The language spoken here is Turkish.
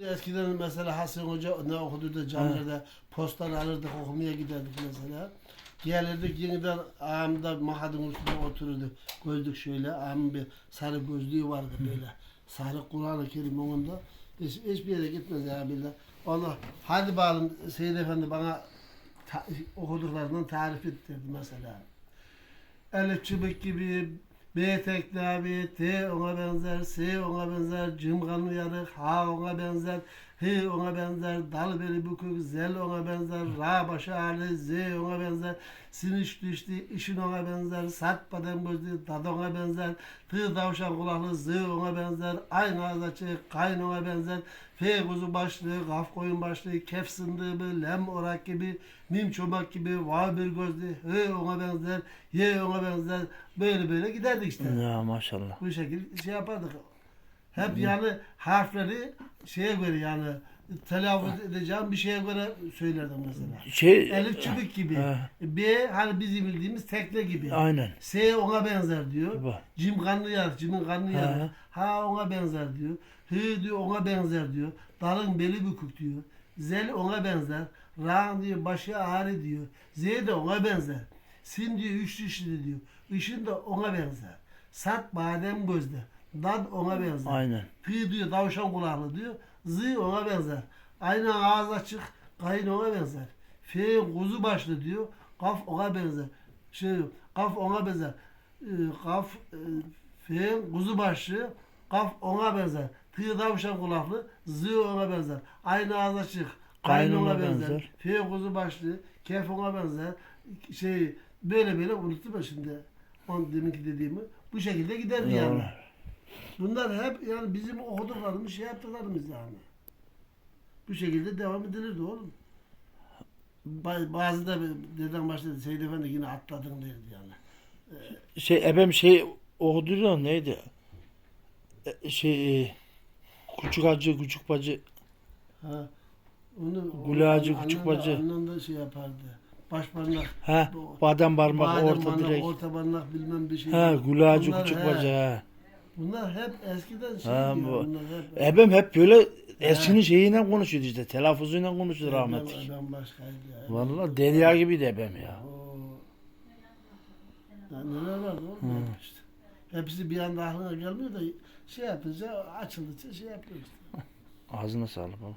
Eskiden mesela Hasan Hoca ne okudu da camilerde postal alırdık okumaya giderdik mesela. Gelirdik yeniden ağamda mahadın üstünde otururdu. Gözlük şöyle ağamın bir sarı gözlüğü vardı böyle. Sarı Kur'an-ı Kerim onunda. Hiç, hiçbir yere gitmez ya billah. Onu hadi bakalım Seyyid Efendi bana ta, okuduklarından tarif et dedi mesela. Elif çubuk gibi B teknabi, T ona benzer, S ona benzer, cımganlı yarık, H ona benzer, H ona benzer, dal beli bükük, zel ona benzer, ra başı ağrı, Z ona benzer, siniş düştü, işin ona benzer, sert badem gözlü, dad ona benzer, T tavşan kulaklı, Z ona benzer, aynı ağız açık, kayn ona benzer, F kuzu başlı, kaf koyun başlı, kef sındığı, lem orak gibi, mim çomak gibi, vav bir gözlü, H ona benzer, Y ona benzer, böyle böyle giderdik işte. Ya maşallah. Bu şekilde şey yapardık. Hep yani harfleri şeye göre yani telaffuz edeceğim bir şeye göre söylerdim mesela. Şey Elif çubuk gibi. B hani bizim bildiğimiz tekne gibi. aynen. S ona benzer diyor. Cim kanlı yer, cimin kanlı yer. Ha ona benzer diyor. Hı diyor ona benzer diyor. Dalın beli bükük diyor. Zel ona benzer. Ra diyor başı ağrı diyor. Z de ona benzer. Sin diyor üç dişli diyor. Işın da ona benzer. Sat badem gözde. Dad ona benzer. Aynen. Pi diyor tavşan kulaklı diyor. Z ona benzer. Aynı ağız açık. Kayın ona benzer. F kuzu başlı diyor. Kaf ona benzer. Şey kaf ona benzer. Ee, kaf e, F kuzu başlı. Kaf ona benzer. Tı tavşan kulaklı. Z ona benzer. Aynı ağız açık. Kayın ona benzer. benzer. F kuzu başlı. Kef ona benzer. Şey böyle böyle unuttum ben şimdi. On deminki dediğimi. Bu şekilde giderdi yani. Bunlar hep yani bizim okuduklarımız, şey yaptıklarımız yani. Bu şekilde devam edilirdi oğlum. Ba- Bazı da dedem başladı Seyit Efendi yine atladın derdi yani. Şey ebem şey okudu da neydi? E, Şey küçük acı küçük bacı Ha, onu annen küçük bacı. Annen de şey yapardı. Baş parmak. bu- badem parmak badem orta parmak, direk. Orta parmak bilmem bir şey. Gülacı Bunlar küçük he, bacı ha. Bunlar hep eskiden şey Ha, diyor. bu- Bunlar hep. Ebem hep böyle eskinin şeyiyle konuşuyordu işte. Telaffuzuyla konuşuyordu rahmetli. Ben, ben başkaydı ya. Vallahi derya gibiydi ebem ya. Oo. Ya neler vardı oğlum hep işte. Hepsi bir anda aklına gelmiyor da şey yapınca açıldıkça şey yapıyor işte. Ağzına sağlık baba.